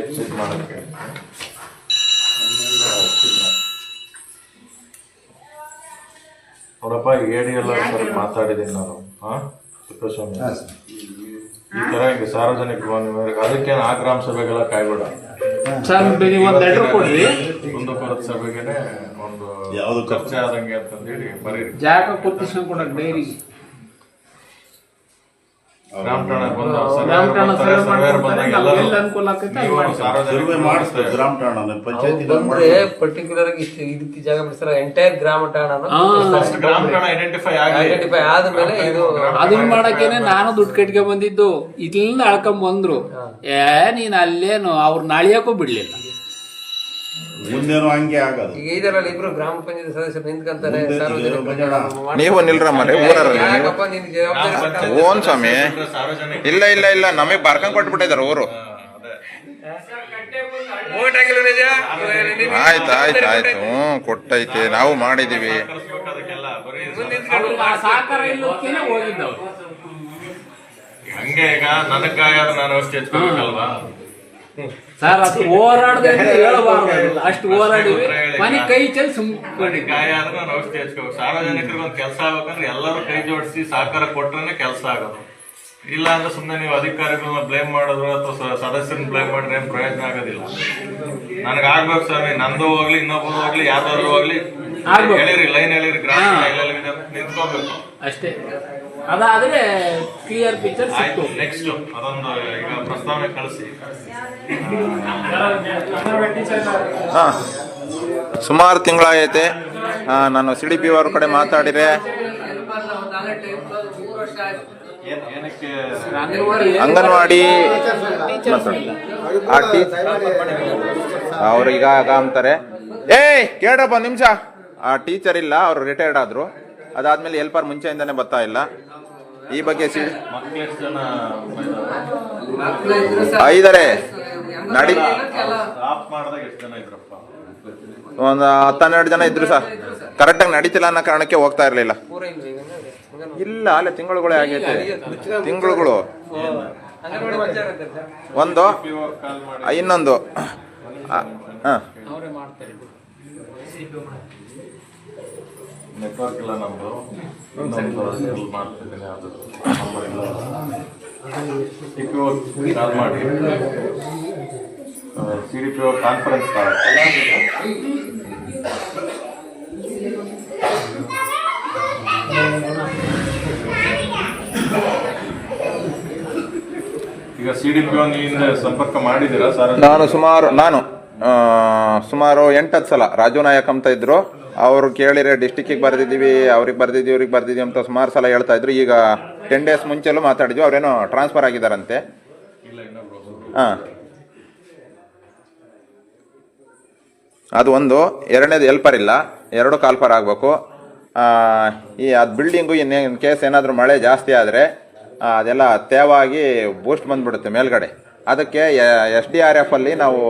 Exit ಮಾಡಕ್ಕೆ ನೋಡಪ್ಪ ಏಡಿ ಎಲ್ಲ ಸರಿ ಮಾತಾಡಿದ್ದೀನಿ ನಾನು. ಹಾ? ತಿಪ್ಪೇಸ್ವಾಮಿ ಈ ತರ ಹಿಂಗೆ ಸಾರ್ವಜನಿಕ ಅದಕ್ಕೆ ಅದಕ್ಕೇನು ಆ ಗ್ರಾಮ ಸಭೆಗೆಲ್ಲ ಕಾಯ್ಬೇಡ. ಸರ್ ನೀವು ಒಂದು ಲೆಟರ್ ಸಭೆಗೆ ಕುಂದುಪುರದ ಸಭೆಗೆನೆ ಒಂದು ಯಾವ್ದು ಚರ್ಚೆ ಆದಂಗೆ ಅಂತಂದೇಳಿ ಬರೀ ಜಾಗ ಕೊಟ್ಟಿಸ್ಕೊಂಡು ಡೈರಿ ಗ್ರಾಮ ಠಾಣೆ ಬಂದ್ರೆ ಪರ್ಟಿಕ್ಯುಲರ್ ಆಗಿ ಇಷ್ಟು ಇದಕ್ಕೆ ಜಾಗ ಬಿಡಿಸ್ತಾರೆ ಎಂಟೈರ್ ಗ್ರಾಮ ಠಾಣ ಐಡೆಂಟಿಫೈ ಆಗಿ. ಐಡೆಂಟಿಫೈ ಆದ್ಮೇಲೆ ಇದು ಅದನ್ನ ಮಾಡಕ್ಕೇನೆ ನಾನು ದುಡ್ಡು ಕಟ್ಕೊಂಡ್ ಬಂದಿದ್ದು ಇಲ್ಲಿಂದ ಅಳ್ಕೊಂಡ್ ಬಂದ್ರು ಏ ನೀನ್ ಅಲ್ಲೇನು ಅವ್ರ ನಾಳಿಯಕ್ಕೂ ಬಿಡ್ಲಿಲ್ಲ. ಮುಂದೇನು ಹಂಗೆ ಆಗೋದು. ಈಗ ಇದರಲ್ಲಿ ಇಬ್ರು ಗ್ರಾಮ ಪಂಚಾಯತ್ ಸದಸ್ಯರು ನಿಂತ್ಕೊಂತಾರೆ ಮುಂದೆ ಸಾರ್ವಜನಿಕ. ನೀವು ಯಾಕಪ್ಪ ಜವಾಬ್ದಾರಿ ಓನ್ ಸ್ವಾಮಿ ಸಾರ್ವಜನಿಕ ಇಲ್ಲ ಇಲ್ಲ ಇಲ್ಲ ನಮಗೆ ಬರ್ಕೊಂಡ್ ಕೊಟ್ಬಿಟ್ಟಿದಾರೆ ಊರು. ನಿಜ? ಆಯ್ತು ಆಯ್ತು ಆಯ್ತು ಹ್ಞೂ ಕೊಟ್ಟೈತೆ ನಾವು ಮಾಡಿದೀವಿ. ಅದಕ್ಕೆಲ್ಲ ಬರೀ ಹಂಗೆ ಈಗ ನನಗ್ ಗಾಯ ಆದ್ರೆ ನಾನು ಔಷಧಿ ಹಚ್ಕೋಬೇಕಲ್ವಾ ಸರ್ ಅದು ಹೋರಾಡದೆ ಹೇಳಬಾರ್ದು ಅಷ್ಟು ಹೋರಾಡಿವಿ ಮನೆ ಕೈ ಚೆಲ್ಲಿ ಸುಮ್ಮನೆ ಗಾಯ ಆದ್ರೆ ನಾನು ಔಷಧಿ ಹಚ್ಕೋಬೇಕು. ಸಾರ್ವಜನಿಕರಿಗೆ ಒಂದು ಕೆಲಸ ಆಗ್ಬೇಕಂದ್ರೆ ಎಲ್ಲರೂ ಕೈ ಜೋಡಿಸಿ ಸಹಕಾರ ಕೊಟ್ರೇನೆ ಕೆಲಸ ಆಗೋದು. ಇಲ್ಲ ಅಂದ್ರೆ ಸುಮ್ಮನೆ ನೀವು ಅಧಿಕಾರಿಗಳನ್ನ ಬ್ಲೇಮ್ ಮಾಡಿದ್ರು ಅಥವಾ ಸದಸ್ಯರನ್ನ ಬ್ಲೇಮ್ ಮಾಡಿದ್ರೆ ಏನ್ ಪ್ರಯೋಜನ ಆಗೋದಿಲ್ಲ. ನನಗಾಗ್ಬೇಕು ಸ್ವಾಮಿ. ನಂದು ಹೋಗ್ಲಿ ಇನ್ನೊಬ್ಬರು ಹೋಗ್ಲಿ ಯಾವ್ದಾದ್ರು ಹೋಗ್ಲಿ. ಆಗ್ಬೇಕು. ಹೇಳಿರಿ ಲೈನ್ ಹೇಳಿರಿ ಗ್ರಾಮ ಎಲ್ಲೆಲ್ಲಿದೆ ಅಂತ ನಿಂತ್ಕೋಬೇಕು ಅಷ್ಟೇ. ಅದಾದ್ರೆ ಕ್ಲಿಯರ್ ಪಿಕ್ಚರ್ ಆಯ್ತು ಸಿಕ್ತು. ನೆಕ್ಸ್ಟ್ ಅದೊಂದು ಈಗ ಪ್ರಸ್ತಾವನೆ ಕಳಿಸಿ. ಹಾಂ ಸುಮಾರು ತಿಂಗಳಾಗೈತೆ. ನಾನು ಸಿ ಡಿ ಪಿ ಅವ್ರ ಕಡೆ ಮಾತಾಡಿದೆ. ಒಂದು ಮೂರು ವರ್ಷ ಆಯ್ತು ಅಂಗನವಾಡಿ ಅವ್ರು ಆಗ ಅಂತಾರೆ. ಏಯ್ ಕೇಳಪ್ಪ ನಿಮಿಷ. ಆ ಟೀಚರ್ ಇಲ್ಲ ಅವರು ರಿಟೈರ್ಡ್ ಆದ್ರು. ಅದಾದ್ಮೇಲೆ ಹೆಲ್ಪರ್ ಮುಂಚೆಯಿಂದಾನೆ ಬರ್ತಾ ಇಲ್ಲ. ಈ ಬಗ್ಗೆ ಐದರೆ, ನಡಿ ಒಂದು ಹತ್ತೆರಡು ಜನ ಇದ್ರು ಸರ್. ಕರೆಕ್ಟಾಗಿ ನಡೀತಿಲ್ಲ ಅನ್ನೋ ಕಾರಣಕ್ಕೆ ಹೋಗ್ತಾ ಇರಲಿಲ್ಲ. ಇಲ್ಲ, ಅಲ್ಲೇ ತಿಂಗಳುಗಳೇ ಆಗೈತೆ. ತಿಂಗಳುಗಳು. ಒಂದು, ಇನ್ನೊಂದು. ಹಾಂ. ನೆಟ್ವರ್ಕ್ ಇಲ್ಲ ನಮ್ದು. ಇನ್ನೊಂದು ಮಾಡ್ತಿದ್ದೀನಿ ಅದು ನಂಬರ್ ಇಲ್ಲ. ಪಿ ಕಾಲ್ ಮಾಡಿ. C D P conference call ಈಗ ಸಿ ಡಿ ಪಿ ನೀವಿಂದ ಸಂಪರ್ಕ ಮಾಡಿದ್ದೀರಾ ಸರ್? ನಾನು ಸುಮಾರು ನಾನು. ಸುಮಾರು ಎಂಟತ್ತು ಸಲ ರಾಜು ನಾಯಕ್ ಅಂತ ಇದ್ರು. ಅವರು ಕೇಳಿದ್ರೆ ಡಿಸ್ಟಿಕ್ಕಿಗೆ ಬರ್ದಿದ್ದೀವಿ, ಅವ್ರಿಗೆ ಬರ್ದಿದ್ದೀವಿ, ಇವ್ರಿಗೆ ಬರ್ದಿದ್ದೀವಿ ಅಂತ ಸುಮಾರು ಸಲ ಹೇಳ್ತಾ ಇದ್ರು. ಈಗ ಟೆನ್ ಡೇಸ್ ಮುಂಚೆಲ್ಲೂ ಮಾತಾಡಿದ್ವಿ. ಅವ್ರೇನೋ ಟ್ರಾನ್ಸ್ಫರ್ ಆಗಿದ್ದಾರಂತೆ ಹಾಂ. ಅದು ಒಂದು. ಎರಡನೇದು ಎಲ್ಪರ್ ಇಲ್ಲ. ಎರಡು ಕಾಲ್ಪರ್ ಆಗಬೇಕು. ಈ ಅದು ಬಿಲ್ಡಿಂಗು ಇನ್ನೇನು ಕೇಸ್ ಏನಾದರೂ ಮಳೆ ಜಾಸ್ತಿ ಆದರೆ ಅದೆಲ್ಲ ತೇವಾಗಿ ಬೂಸ್ಟ್ ಬಂದುಬಿಡುತ್ತೆ ಮೇಲ್ಗಡೆ. ಅದಕ್ಕೆ ಎಸ್ ಡಿ ಆರ್ ಎಫ್ ಅಲ್ಲಿ ನಾವು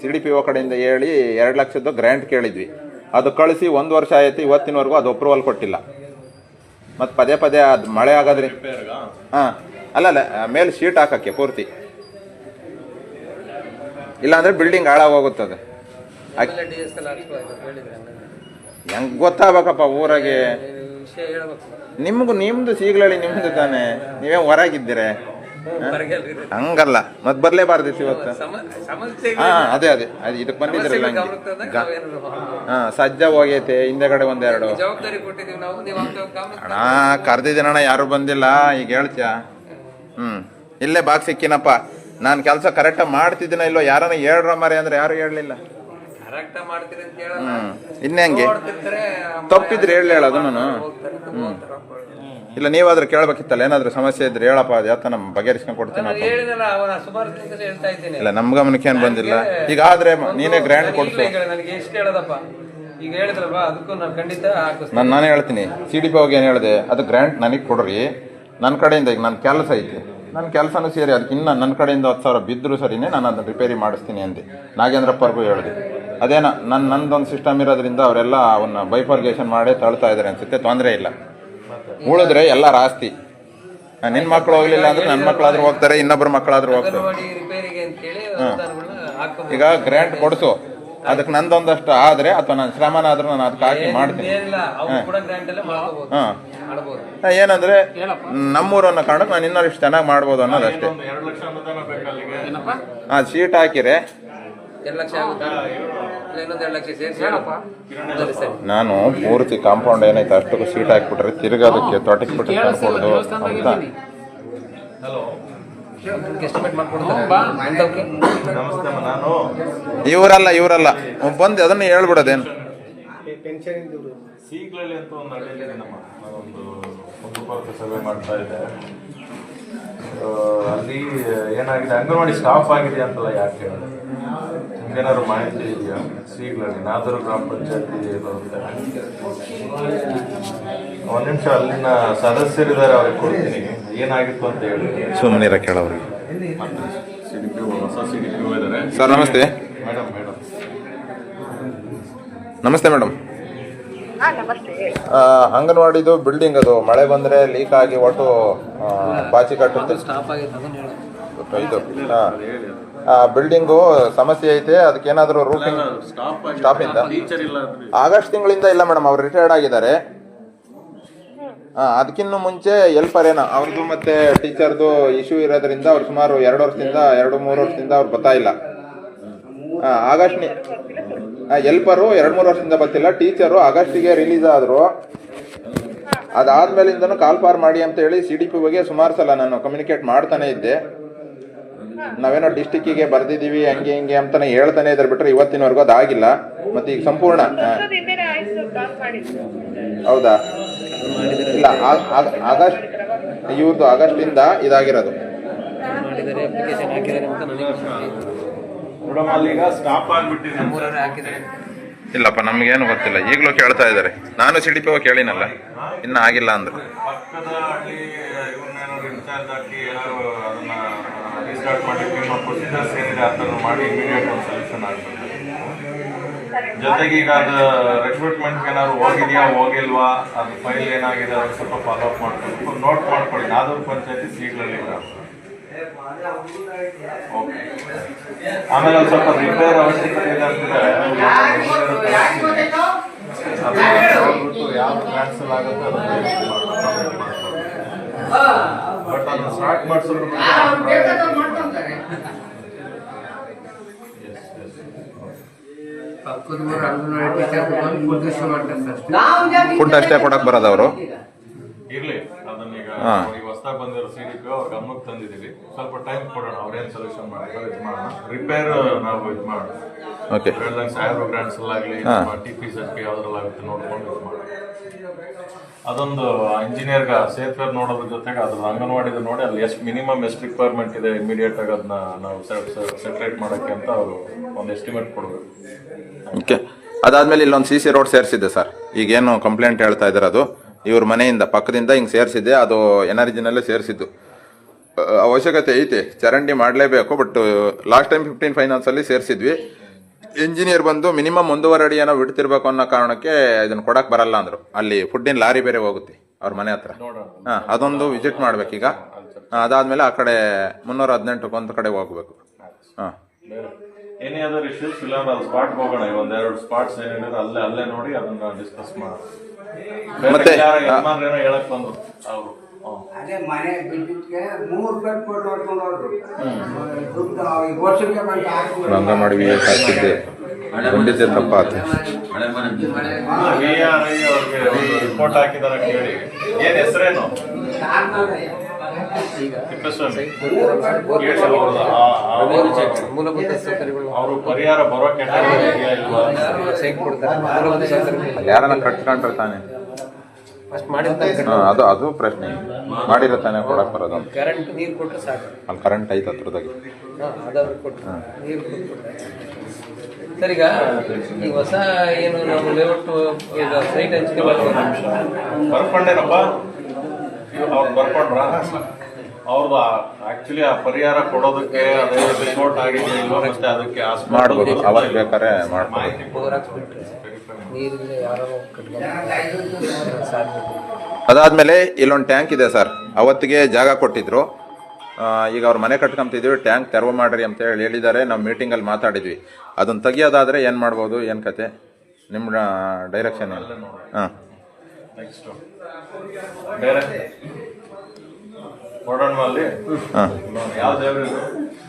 ಸಿ ಡಿ ಪಿ ಒ ಕಡೆಯಿಂದ ಹೇಳಿ ಎರಡು ಲಕ್ಷದ್ದು ಗ್ರ್ಯಾಂಟ್ ಕೇಳಿದ್ವಿ. ಅದು ಕಳಿಸಿ ಒಂದು ವರ್ಷ ಆಯ್ತು ಇವತ್ತಿನವರೆಗೂ ಅದು ಅಪ್ರೂವಲ್ ಕೊಟ್ಟಿಲ್ಲ. ಮತ್ತು ಪದೇ ಪದೇ ಅದು ಮಳೆ ಆಗೋದ್ರಿ. ಹಾಂ ಅಲ್ಲಲ್ಲ ಮೇಲೆ ಶೀಟ್ ಹಾಕಕ್ಕೆ ಪೂರ್ತಿ. ಇಲ್ಲಾಂದರೆ ಬಿಲ್ಡಿಂಗ್ ಹಾಳಾಗೋಗುತ್ತದೆ ಹೆಂಗೆ ಗೊತ್ತಾಗಬೇಕಪ್ಪ ಊರಾಗೆ. ನಿಮಗೂ ನಿಮ್ಮದು ಹೇಳ್ಬೇಕು. ನಿಮ್ಗೂ ನಿಮ್ದು ಸೀಗ್ಲಳಿ ನಿಮ್ಮದು ತಾನೆ. ನೀವೇ ಹೊರಗಿದ್ದೀರ? ಹಂಗಲ್ಲ. ಮತ್ ಬರ್ಲೇಬಾರ್ದಿತ್ತು ಇವತ್ತು. ಅದೇ ಹಾ ಅದೇ ಅದೇ. ಅದು ಇದಕ್ಕೆ ಬಂದಿದ್ರಲ್ಲ ಹಾ ಸಜ್ಜ ಹೋಗೈತೆ ಹಿಂದೆಗಡೆ ಒಂದೆರಡು. ಅಣ್ಣ ಕರ್ದಿದ್ದೀನಣ್ಣ ಯಾರು ಬಂದಿಲ್ಲ ಈಗ ಹೇಳ್ತೀಯ? ಹ್ಮ್. ಇಲ್ಲೇ ಬಾಗ್ ಸಿಕ್ಕಿನಪ್ಪ. ನಾನು ಕೆಲಸ ಕರೆಕ್ಟಾಗಿ ಮಾಡ್ತಿದ್ದೀನ ಇಲ್ಲೋ ಯಾರನ್ನ ಹೇಳ್ರ ಮರೆ ಅಂದ್ರೆ ಯಾರು ಹೇಳಲಿಲ್ಲ. ಹ್ಮ್. ಇನ್ನೇ ಹಂಗೆ ತಪ್ಪಿದ್ರೆ ಹೇಳಿ ಹೇಳೋದು ಅದನ್ನು ಹೋಗ್ತಾರೆ ಹೋಗ್ತಾರೆ. ಇಲ್ಲ ನೀವಾದ್ರೂ ಕೇಳಬೇಕಿತ್ತಲ್ಲ ಏನಾದ್ರೂ ಸಮಸ್ಯೆ ಇದ್ರೆ ಹೇಳಪ್ಪ ಅದು ಯಾತ ನಮ್ಮ ಬಗೆಹರಿಸ್ಕೊಂಡು ಕೊಡ್ತೀನಿ ನಾನು ಹೇಳಿದಲ್ಲ ಅವನ ಸುಮಾರು ದಿನದಿಂದ ಹೇಳ್ತಾ ಇದ್ದೀನಿ. ಇಲ್ಲ ನಮ್ಮ ಗಮನಕ್ಕೆ ಏನು ಬಂದಿಲ್ಲ. ಈಗ ಆದ್ರೆ ನೀನೇ ಗ್ರ್ಯಾಂಡ್ ನಾನು ಕೊಡ್ಸು. ಈಗ್ಲೇ ಹೇಳಿ, ನನಗೆ ಎಷ್ಟು ಹೇಳೋದಪ್ಪ. ಈಗ ಹೇಳಿದ್ರಲ್ವಾ ಅದಕ್ಕೂ ನಾನು ಖಂಡಿತ ಹಾಕಿಸ್ತೀನಿ. ನಾನು ನಾನೇ ಹೇಳ್ತೀನಿ ಸಿ ಡಿ ಪಿ ಹೋಗಿ ಏನು ಹೇಳಿದೆ ಅದು ಗ್ರ್ಯಾಂಟ್ ನನಗೆ ಕೊಡ್ರಿ. ನನ್ನ ಕಡೆಯಿಂದ ಈಗ ನನ್ನ ಕೆಲಸ ಐತೆ. ನನ್ನ ಕೆಲಸನೂ ಸೇರಿ ಅದಕ್ಕೆ ಇನ್ನು ನನ್ನ ಕಡೆಯಿಂದ ಹತ್ತು ಸಾವಿರ ಬಿದ್ದರೂ ಸರಿನೇ ನಾನು ಅದನ್ನು ರಿಪೇರಿ ಮಾಡಿಸ್ತೀನಿ ಅಂದೆ. ನಾಗೇಂದ್ರಪ್ಪರ್ಗೂ ಹೇಳಿದೆ. ಅದೇನ ನನ್ನ ನಂದೊಂದು ಸಿಸ್ಟಮ್ ಇರೋದ್ರಿಂದ ಅವರೆಲ್ಲ ಅವನ್ನ ಬೈಫರ್ಗೇಷನ್ ಮಾಡಿ ತಳ್ತಾ ಇದ್ದಾರೆ ಅನ್ಸುತ್ತೆ ತೊಂದರೆ ಇಲ್ಲ. ಉಳಿದ್ರೆ ಎಲ್ಲ ರಾಸ್ತಿ. ನಿನ್ನ ಮಕ್ಕಳು ಹೋಗ್ಲಿಲ್ಲ ಅಂದ್ರೆ ನನ್ನ ಮಕ್ಕಳಾದ್ರೂ ಹೋಗ್ತಾರೆ ಇನ್ನೊಬ್ಬರ ಮಕ್ಕಳಾದ್ರೂ ಹೋಗ್ತಾರೆ. ಈಗ ಗ್ರ್ಯಾಂಟ್ ಕೊಡಿಸು. ಅದಕ್ಕೆ ನಂದೊಂದಷ್ಟು ಆದ್ರೆ ಅಥವಾ ನನ್ನ ಶ್ರಮನಾದ್ರೂ ನಾನು ಅದಕ್ಕೆ ಹಾಕಿ ಮಾಡ್ತೀನಿ. ಏನಿಲ್ಲ ಅವ್ರು ಕೂಡ ಗ್ರಾಂಟ್ ಅಲ್ಲೇ ಮಾಡ್ಕೋಬಹುದು ಹಾ. ಏನಂದ್ರೆ ನಮ್ಮೂರು ಅನ್ನೋ ಕಾರಣಕ್ಕೆ ನಾನು ಇನ್ನೂ ಇಷ್ಟು ಚೆನ್ನಾಗಿ ಮಾಡ್ಬೋದು ಅನ್ನೋದಷ್ಟೇ. ಒಂದು ಸೀಟ್ ಲಕ್ಷ ಅನುದಾನ ಬೇಕು ಅಲ್ಲಿಗೆ. ಆ ಶೀಟ್ ಹಾಕಿರೆ ಎರಡು ಲಕ್ಷ ಆಗುತ್ತಾ. ಇಲ್ಲ ಇನ್ನೊಂದು ಎರಡು ಲಕ್ಷ ಸೇರಿಸಿ ಹೇಳಪ್ಪ ಸರಿ ಸರಿ. ನಾನು ಪೂರ್ತಿ ಕಾಂಪೌಂಡ್ ಏನೈತೆ ಅಷ್ಟಕ್ಕೂ ಸೀಟ್ ಹಾಕ್ಬಿಟ್ರೆ ತಿರ್ಗೋದಕ್ಕೆ ತೋಟಕ್ಕೆ ಬಿಟ್ಟು ತಂದ್ಕೊಡೋದು ಅಂತ. ಹಲೋ ಎಸ್ಟಿಮೇಟ್ ಮಾಡ್ಕೊಡ್ತಾರೆ. ಬಾ. ನಮಸ್ತೆ ನಾನು ಇವರಲ್ಲ ಇವರಲ್ಲ. ಬಂದು ಅದನ್ನ ಹೇಳ್ಬಿಡೋದೇನು? ಅಂತ ಒಂದು ನಮ್ಮ ಸರ್ವೆ ಮಾಡ್ತಾ ಇದ್ದೆ. ಅಲ್ಲಿ ಏನಾಗಿದೆ? ಅಂಗನವಾಡಿ ಸ್ಟಾಫ್ ಆಗಿದೆ ಅಂತಲ್ಲ ಯಾಕೆ ಹೇಳಿದೆ ಏನಾದ್ರು ಮಾಹಿತಿ ಇದೆಯಾ? ಸಿಗ್ಲಿ ನಾದರು ಗ್ರಾಮ ಪಂಚಾಯತಿ ಬರುತ್ತೆ ಒಂದು ನಿಮಿಷ ಅಲ್ಲಿನ ಸದಸ್ಯರಿದ್ದಾರೆ ಅವ್ರಿಗೆ ಕೊಡ್ತೀನಿ. ಏನಾಗಿತ್ತು ಅಂತ ಹೇಳಿ. ಸುಮ್ಮನೆ ಪಿ ಹೊಸ ಸಿ ಡಿ ಪಿ ಇದ್ದಾರೆ ಸರ್ ನಮಸ್ತೆ. Madam madam. ನಮಸ್ತೆ ಮೇಡಮ್. ಅಂಗನವಾಡಿದು ಬಿಲ್ಡಿಂಗ್ ಅದು. ಮಳೆ ಬಂದ್ರೆ ಲೀಕ್ ಆಗಿ ಒಟ್ಟು ಬಾಚಿ ಕಟ್ಟುತ್ತೆ. ಇದು ಬಿಲ್ಡಿಂಗು ಸಮಸ್ಯೆ ಐತೆ. ಅದಕ್ಕೆ ಏನಾದರೂ ರೂಟಿಂಗ್ ಸ್ಟಾಪ್ ಇಂದ? ಆಗಸ್ಟ್ ತಿಂಗಳಿಂದ ಇಲ್ಲ ಮೇಡಮ್ ಅವ್ರು ರಿಟೈರ್ಡ್ ಆಗಿದ್ದಾರೆ. ಹಾ ಅದಕ್ಕಿಂತ ಮುಂಚೆ ಎಲ್ಪರ್ ಏನೋ ಅವ್ರದ್ದು ಮತ್ತೆ ಟೀಚರ್ದು ಇಶ್ಯೂ ಇರೋದ್ರಿಂದ ಅವ್ರು ಸುಮಾರು ಎರಡು ವರ್ಷದಿಂದ, ಎರಡು ಮೂರು ವರ್ಷದಿಂದ ಅವ್ರು ಬರ್ತಾ ಇಲ್ಲ. ಆಗಸ್ಟ್ ಎಲ್ಪರು ಎರಡು ಮೂರು ವರ್ಷದಿಂದ ಬರ್ತಿಲ್ಲ. ಟೀಚರು ಆಗಸ್ಟಿಗೆ ರಿಲೀಸ್ ಆದ್ರು. ಅದಾದ್ಮೇಲಿಂದನೂ ಕಾಲ್ ಪಾರ್ ಮಾಡಿ ಅಂತ ಹೇಳಿ ಸಿ ಡಿ ಪಿ ಬಗ್ಗೆ ಸುಮಾರು ಸಲ ನಾನು ಕಮ್ಯುನಿಕೇಟ್ ಮಾಡ್ತಾನೆ ಇದ್ದೆ. ನಾವೇನೋ ಡಿಸ್ಟಿಕ್ಕಿಗೆ ಬರ್ದಿದೀವಿ ಹಂಗೆ ಹಿಂಗೆ ಅಂತಾನೆ ಹೇಳ್ತಾನೆ ಇದ್ದಾರೆ ಬಿಟ್ರೆ ಇವತ್ತಿನವರೆಗೂ ಅದಾಗಿಲ್ಲ ಮತ್ತೆ ಈಗ ಸಂಪೂರ್ಣ ಹೌದಾ? ಇಲ್ಲ ಆಗಸ್ಟ್ ಇವ್ರದ್ದು ಆಗಸ್ಟ್ ಇಂದ ಇದಾಗಿರೋದು. ಮಾಡಿದ್ದಾರೆ ಅಪ್ಲಿಕೇಶನ್ ಹಾಕಿದ್ದಾರೆ ಅಂತ. ನನಗೆ ಮೇಡಮ್ ಅಲ್ಲಿ ಈಗ ಸ್ಟಾಪ್ ಆಗ್ಬಿಟ್ಟಿದೆ ಮೂರನೇ ಹಾಕಿದ್ದಾರೆ ಇಲ್ಲಪ್ಪ ನಮ್ಗೇನು ಗೊತ್ತಿಲ್ಲ. ಈಗಲೂ ಕೇಳ್ತಾ ಇದ್ದಾರೆ. ನಾನು ಸಿಡಿಪಿ ಹೋಗಿ ಕೇಳಿನಲ್ಲ. ಇನ್ನ ಆಗಿಲ್ಲ ಅಂದ್ರು. ಪಕ್ಕದ ಹಳ್ಳಿ ಇವ್ರನ್ನೇನಾದ್ರು ಇನ್ಚಾರ್ಜ್ ಹಾಕಿ ಏನಾದ್ರು ಅದನ್ನ ರೀಸ್ಟಾರ್ಟ್ ಮಾಡಲಿಕ್ಕೆ ಏನೋ ಪ್ರೊಸೀಜರ್ಸ್ ಏನಿದೆ ಆ ಥರ ಮಾಡಿ ಇಮಿಡಿಯೇಟ್ ಒಂದು ಸೊಲ್ಯೂಷನ್ ಆಗಬೇಕು ಜೊತೆಗೆ ಈಗ ಅದು ರೆಕ್ರೂಟ್ಮೆಂಟ್ಗೆ ಏನಾದ್ರು ಹೋಗಿದೆಯಾ ಹೋಗಿಲ್ವಾ ಅದು ಫೈಲ್ ಏನಾಗಿದೆ ಅದನ್ನ ಸ್ವಲ್ಪ ಫಾಲೋ ಅಪ್ ಮಾಡ್ಕೊಂಡು. ನೋಟ್ ಮಾಡ್ಕೊಳ್ಳಿ. ನಾದೂರು ಪಂಚಾಯತಿ ಸೀಟ್ಗಳಲ್ಲಿ ಆಮೇಲೆ ಒಂದು ಸ್ವಲ್ಪ ರಿಪೇರ್ ಅವಶ್ಯಕತೆ ಇದೆ ಅಂತಂದ್ರೆ ಯಾವ್ದು ಕ್ಯಾನ್ಸಲ್ ಆಗುತ್ತೆ ಬಟ್ ಅದನ್ನ ಸ್ಟಾರ್ಟ್ ಮಾಡಿಸೋದ್ರ ಫುಡ್ ಅಷ್ಟೇ ಕೊಡಕ್ ಬರೋದವರು ಅವರು ಇರ್ಲಿ ಅದನ್ನ. ಈಗ ಹೊಸದಾಗಿ ಬಂದಿರೋ ಸಿ ಡಿ ಪಿ ಅವ್ರ ಗಮನಕ್ಕೆ ತಂದಿದ್ದೀವಿ ಸ್ವಲ್ಪ ಟೈಮ್ ಕೊಡೋಣ ಅವ್ರೇನು ಸೊಲ್ಯೂಷನ್ ಮಾಡ್ತಾರೆ ಇದು ಮಾಡೋಣ. ರಿಪೇರ್ ನಾವು ಇದು ಮಾಡೋಣ. ಓಕೆ ಹೇಳ್ದಂಗೆ ಸಾಹೇಬ್ರು ಗ್ರಾಂಟ್ಸ್ ಅಲ್ಲಾಗ್ಲಿ ಹಾ. ಟಿ ಪಿ ಸೆಟ್ ಪಿ ಯಾವ್ದ್ರಲ್ಲಾಗುತ್ತೆ ನೋಡ್ಕೊಂಡು ಇದು ಮಾಡೋಣ. ಅದೊಂದು ಇಂಜಿನಿಯರ್ಗ ಸೇತುವೆ ನೋಡೋದ್ರ ಜೊತೆಗೆ ಅದ್ರ ಅಂಗನವಾಡಿದು ನೋಡಿ ಅಲ್ಲಿ ಎಷ್ಟು ಮಿನಿಮಮ್ ಎಷ್ಟು ರಿಕ್ವೈರ್ಮೆಂಟ್ ಇದೆ ಇಮಿಡಿಯೇಟ್ ಆಗಿ ಅದನ್ನ ನಾವು ಸೆಪರೇಟ್ ಮಾಡೋಕ್ಕೆ ಅಂತ ಅವರು ಒಂದು ಎಸ್ಟಿಮೇಟ್ ಕೊಡಬೇಕು. ಓಕೆ ಅದಾದ್ಮೇಲೆ ಇಲ್ಲೊಂದು ಸಿ ಸಿ ರೋಡ್ ಸೇರಿಸಿದ್ದೆ ಸರ್. ಈಗೇನು ಕಂಪ್ಲೇಂಟ್ ಹೇಳ್ತಾ ಇದ್ದಾರೆ ಅದು. ಇವ್ರ ಮನೆಯಿಂದ ಪಕ್ಕದಿಂದ ಹಿಂಗೆ ಸೇರಿಸಿದ್ದೆ, ಅದು ಎನರ್ಜಿನಲ್ಲೇ ಸೇರಿಸಿದ್ದು. ಅವಶ್ಯಕತೆ ಐತೆ, ಚರಂಡಿ ಮಾಡಲೇಬೇಕು ಬಟ್ ಲಾಸ್ಟ್ ಟೈಮ್ ಫಿಫ್ಟೀನ್ ಫೈನಾನ್ಸಲ್ಲಿ ಸೇರಿಸಿದ್ವಿ. ಇಂಜಿನಿಯರ್ ಬಂದು ಮಿನಿಮಮ್ ಒಂದೂವರೆ ಅಡಿ ಏನೋ ಬಿಡ್ತಿರ್ಬೇಕು ಅನ್ನೋ ಕಾರಣಕ್ಕೆ ಇದನ್ನು ಕೊಡಕ್ಕೆ ಬರಲ್ಲ ಅಂದರು. ಅಲ್ಲಿ ಫುಡ್ಡಿನ ಲಾರಿ ಬೇರೆ ಹೋಗುತ್ತೆ, ಅವ್ರ ಮನೆ ಹತ್ರ. ಹಾಂ, ಅದೊಂದು ವಿಸಿಟ್ ಮಾಡಬೇಕೀಗ. ಹಾಂ, ಅದಾದಮೇಲೆ ಆ ಕಡೆ ಮುನ್ನೂರ ಹದಿನೆಂಟು ಒಂದು ಕಡೆ ಹೋಗ್ಬೇಕು. ಹಾಂ. ಏನೇ ಅದರ್ ಇಶ್ಯೂಸ್ ಇಲ್ಲ ಸ್ಪಾಟ್ ಹೋಗೋಣ ಈಗ ಒಂದೆರಡು ಸ್ಪಾಟ್ಸ್ ಏನಿದೆ, ಅಲ್ಲೇ ಅಲ್ಲೇ ನೋಡಿ ಅದನ್ನ ಡಿಸ್ಕಸ್ ಮಾಡೋಣ. ಮತ್ತೆ, ಯಜಮಾನ್ರು ಏನೋ ಹೇಳಕ್ ಬಂದ್ರು ಅವರು. ಅದೇ ಮನೆ ಬಿದ್ದಿದ್ಕೆ ಮೂರು ರೂಪಾಯಿ ಕೊಟ್ಟು ಹೊಡ್ಕೊಂಡು ಹೋದ್ರು. ದುಡ್ಡು ಈ ವರ್ಷಕ್ಕೆ ಬಂದು ಹಾಕ್ಬಿಡು. ಅಂಗನವಾಡಿ ವಿ ಎಸ್ ಹಾಕಿದ್ದೆ ಖಂಡಿತ ತಪ್ಪಾತು ವಿ ಆರ್ ಐ ಅವ್ರಿಗೆ ರಿಪೋರ್ಟ್ ಹಾಕಿದಾರ ಕೇಳಿ ಏನ್ ಹೆಸರೇನು? ಮೂಲಭೂತ ಸೌಕರ್ಯಗಳು. ಅವರು ಪರಿಹಾರ ಬರೋ ಕಟ್ಕೊಂಡ್ರೆ ತಾನೆ? ಅದು ಅದು ಪ್ರಶ್ನೆ. ಮಾಡಿರೋ ತಾನೆ ಕೊಡಕ್ ಬರೋದು ಕರೆಂಟ್ ನೀರು ಕೊಟ್ಟರೆ ಸಾಕು. ಅಲ್ಲಿ ಕರೆಂಟ್ ಐತೆ ಹತ್ರದಾಗೆ. ಸರಿ ಈಗ ಈ ಹೊಸ ಏನು ನಾವು ಲೇಔಟ್ ಸೈಟ್ ಹಂಚಿಕೆ ಬರ್ಕೊಂಡೇನಪ್ಪ? ಅವ್ರು ಬರ್ಕೊಂಡ್ರ? ಅವ್ರದ್ದು ಆಕ್ಚುಲಿ ಆ ಪರಿಹಾರ ಕೊಡೋದಕ್ಕೆ ಅದೇ ರಿಪೋರ್ಟ್ ಆಗಿದೆ ಇಲ್ವಾ ಅಷ್ಟೇ ಅದಕ್ಕೆ ಮಾಡ್ಬೋದು. ಅವಾಗ ಬೇಕಾದ್ರೆ ಮಾಡ್ಬೋದು. ಮಾಹಿತಿ ಯಾರೋ ಕಟ್ಕೊಂಡು ಅದಾದ್ಮೇಲೆ ಇಲ್ಲೊಂದು ಟ್ಯಾಂಕ್ ಇದೆ ಸರ್. ಅವತ್ತಿಗೆ ಜಾಗ ಕೊಟ್ಟಿದ್ರು. ಆ, ಈಗ ಅವ್ರ ಮನೆ ಕಟ್ಕೊಂತಿದ್ವಿ ಟ್ಯಾಂಕ್ ತೆರವು ಮಾಡ್ರಿ ಅಂತ ಹೇಳಿ ಹೇಳಿದ್ದಾರೆ. ನಾವು ಮೀಟಿಂಗಲ್ಲಿ ಮಾತಾಡಿದ್ವಿ. ಅದನ್ನ ತೆಗಿಯೋದಾದ್ರೆ ಏನು ಮಾಡ್ಬೋದು? ಏನು ಕತೆ? ನಿಮ್ಮ ಡೈರೆಕ್ಷನ್ ಹಾಂ. ನೆಕ್ಸ್ಟ್ ನೋಡೋಣ ಅಲ್ಲಿ ಹಾಂ ಯಾವ ದೇವರು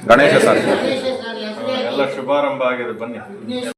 ಗಣೇಶ ಸರ್. ಎಲ್ಲ ಶುಭಾರಂಭ ಆಗಿದೆ ಬನ್ನಿ.